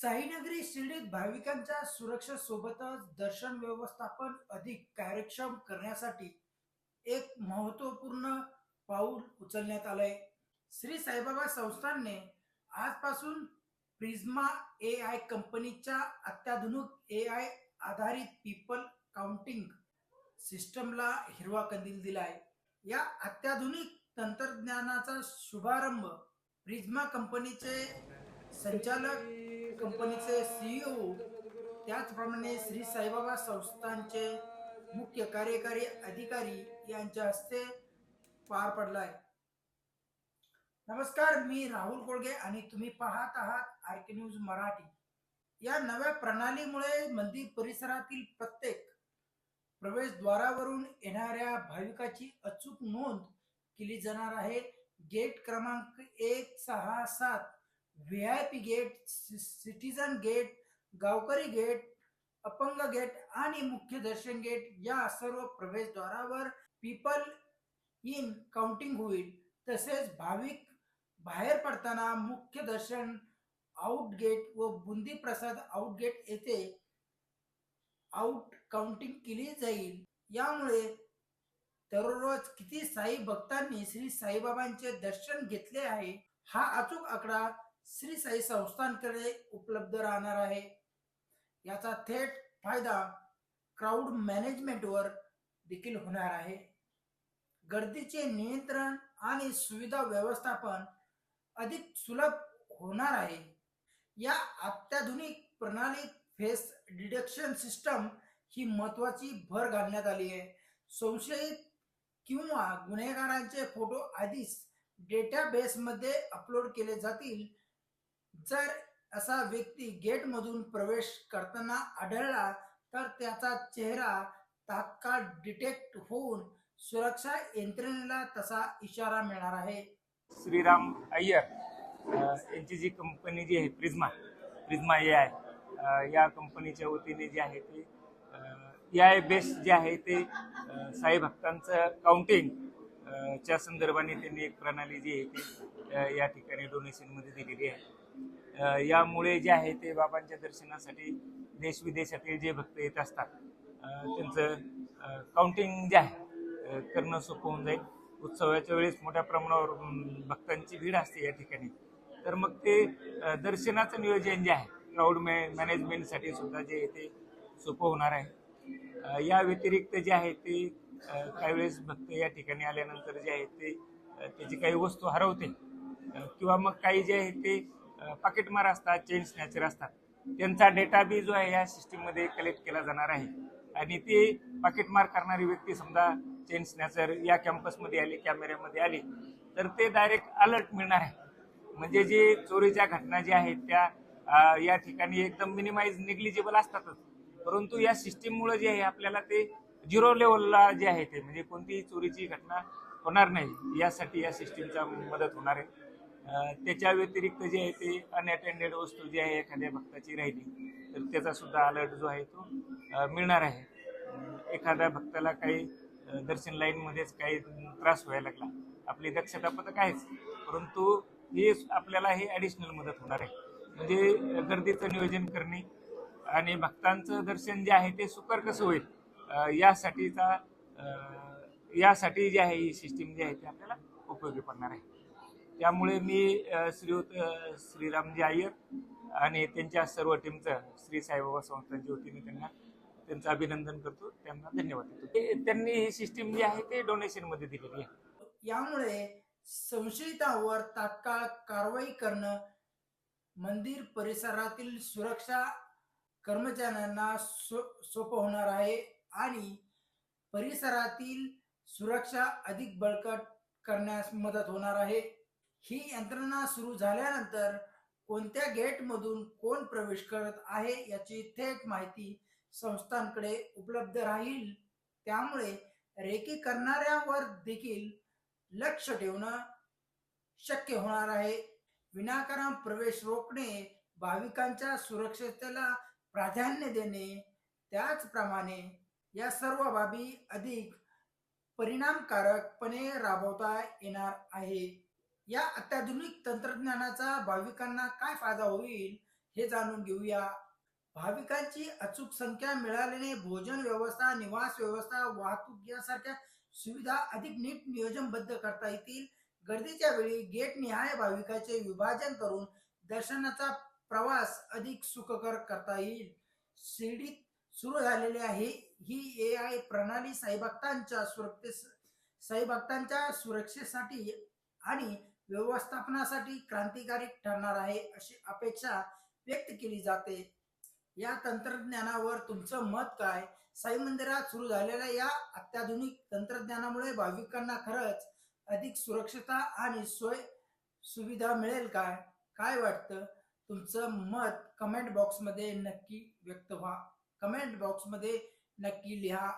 साईनगरी शिर्डीत भाविकांच्या सुरक्षेसोबतच दर्शन व्यवस्थापन अधिक कार्यक्षम करण्यासाठी एक महत्त्वपूर्ण पाऊल उचलण्यात आलंय. श्री साईबाबा संस्थानने आजपासून प्रिझ्मा ए आय कंपनीच्या अत्याधुनिक ए आय आधारित पीपल काउंटिंग सिस्टमला हिरवा कंदील दिलाय. या अत्याधुनिक तंत्रज्ञानाचा शुभारंभ प्रिझ्मा कंपनीचे संचालक कंपनीचे सीईओ त्याचप्रमाणे श्री साईबाबा संस्थांचे मुख्य कार्यकारी अधिकारी यांच्या हस्ते पार पडलाय. नमस्कार मी राहुल कोळगे आणि तुम्ही पाहत आहात आर के न्यूज मराठी. या नव्या प्रणालीमुळे मंदिर परिसरातील प्रत्येक प्रवेशद्वारावरून येणाऱ्या भाविकाची अचूक नोंद केली जाणार आहे. गेट क्रमांक एक सहा सात V I P gate citizen gate गावकरी गेट अपंग गेट आणि मुख्य दर्शन गेट या सर्व प्रवेशद्वारावर पीपल इन काउंटिंग होईल. तसेच भाविक बाहेर पडताना मुख्य दर्शन आउट गेट व बुंदी प्रसाद आउट गेट येथे आउट काउंटिंग केली जाईल. यामुळे दररोज किती साई भक्तांनी श्री साईबाबांचे दर्शन घेतले आहे हा अचूक आकडा श्री साई संस्थांकडे उपलब्ध राहणार आहे. याचा थेट फायदा क्राऊड मॅनेजमेंटवर देखील होणार आहे. गर्दीचे नियंत्रण आणि सुविधा व्यवस्थापन अधिक सुलभ होणार आहे. या अत्याधुनिक प्रणालीत फेस डिडक्शन सिस्टम ही महत्वाची भर घालण्यात आली आहे. संशयित किंवा गुन्हेगारांचे फोटो आधीच डेटाबेसमध्ये अपलोड केले जातील जर असा व्यक्ती गेटमधून प्रवेश करताना आढळला तर त्याचा चेहरा तात्काळ डिटेक्ट होऊन सुरक्षा यंत्रणेला तसा इशारा मिळणार आहे. श्रीराम अय्यर यांची जी कंपनी जी आहे प्रिझ्मा प्रिझ्मा ए आय या कंपनीच्या वतीने जे आहे ते ए आय बेस जे आहे ते साई भक्तांचं काउंटिंग च्या संदर्भाने त्यांनी एक प्रणाली जी आहे ती या ठिकाणी डोनेशनमध्ये दिलेली आहे. यामुळे जे आहे ते बाबांच्या दर्शनासाठी देश विदेशातील जे भक्त येत असतात त्यांचं काउंटिंग जे आहे करणं सोपं होऊन जाईल. उत्सवाच्या वेळेस मोठ्या प्रमाणावर भक्तांची भीड असते या ठिकाणी. तर मग ते दर्शनाचं नियोजन जे आहे क्राऊड मॅ मॅनेजमेंटसाठी सुद्धा जे आहे ते सोपं होणार आहे. या व्यतिरिक्त जे आहे ते काही वेळेस भक्त या ठिकाणी आल्यानंतर जे आहे ते त्याची काही वस्तू हरवते किंवा मग काही जे आहे ते पाकिटमार असतात चेन स्नॅचर असतात. त्यांचा डेटा बी जो आहे या सिस्टीममध्ये कलेक्ट केला जाणार आहे. आणि ते पाकिटमार करणारी व्यक्ती समजा चेन स्नॅचर या कॅम्पसमध्ये आली कॅमेऱ्यामध्ये आली तर ते डायरेक्ट अलर्ट मिळणार आहे. म्हणजे जे चोरीच्या घटना ज्या आहेत त्या या ठिकाणी एकदम मिनिमाइज निग्लिजिबल असतातच. परंतु या सिस्टीममुळे जे आहे आपल्याला ते झिरो लेवलला जे आहे ते म्हणजे कोणतीही चोरीची घटना होणार नाही. यासाठी या सिस्टीमचा मदत होणार आहे. त्याच्या व्यतिरिक्त जे आहे ते अनअटेंडेड वस्तू जी आहे एखाद्या भक्ताची राहिली तर त्याचा सुद्धा अलर्ट जो आहे तो मिळणार आहे. एखाद्या भक्ताला काही दर्शन लाईनमध्येच काही त्रास व्हायला लागला आपली दक्षता पथक आहेच परंतु हे आपल्याला हे ॲडिशनल मदत होणार आहे. म्हणजे गर्दीचं नियोजन करणे आणि भक्तांचं दर्शन जे आहे ते सुकर कसं होईल यासाठीचा यासाठी जे आहे ही सिस्टीम जी आहे ती आपल्याला उपयोगी पडणार आहे. त्यामुळे मी श्रीयुत श्रीरामजी अय्यर आणि त्यांच्या सर्व टीमचं श्री साईबाबा संस्थांच्या वतीने त्यांना त्यांचं अभिनंदन करतो. त्यांना धन्यवाद देतो. त्यांनी ही सिस्टीम जी आहे ते डोनेशनमध्ये दिलेली आहे. यामुळे संशयितांवर तात्काळ कारवाई करणं मंदिर परिसरातील सुरक्षा कर्मचाऱ्यांना सो सोपं होणार आहे आणि परिसरातील सुरक्षा अधिक बळकट करण्यास मदत होणार आहे. ही यंत्रणा सुरू झाल्यानंतर कोणत्या गेटमधून कोण प्रवेश करत आहे याची थेट माहिती संस्थांकडे उपलब्ध राहील. त्यामुळे रेकी करणाऱ्यावर देखील लक्ष ठेवणं शक्य होणार आहे. विनाकारण प्रवेश रोखणे भाविकांच्या सुरक्षतेला प्राधान्य देणे त्याचप्रमाणे या सर्व बाबी अधिक परिणामकारकपणे राबवता येणार आहे. या अत्याधुनिक तंत्रज्ञानाचा भाविकांना काय फायदा होईल हे जाणून घेऊया. भाविकांची अचूक संख्या मिळाल्याने भोजन व्यवस्था निवास व्यवस्था वाहतूक यासारख्या सुविधा अधिक नीट नियोजनबद्ध करता येतील. गर्दीच्या वेळी गेट निहाय भाविकाचे विभाजन करून दर्शनाचा प्रवास अधिक सुखकर करता येईल. शिर्डीत सुरू झालेली आहे ही ए आय प्रणाली साईभक्तांच्या सुरक्षे साईभक्तांच्या सुरक्षेसाठी आणि व्यवस्थापनासाठी क्रांतिकारी ठरणार आहे अशी अपेक्षा व्यक्त केली जाते. या तंत्रज्ञानावर तुमचं मत काय? साई मंदिरात सुरू झालेल्या या अत्याधुनिक तंत्रज्ञानामुळे भाविकांना खरंच अधिक सुरक्षता आणि सोय सुविधा मिळेल काय काय वाटतं? तुमचं मत कमेंट बॉक्समध्ये नक्की व्यक्त व्हा. कमेंट बॉक्समध्ये नक्की लिहा.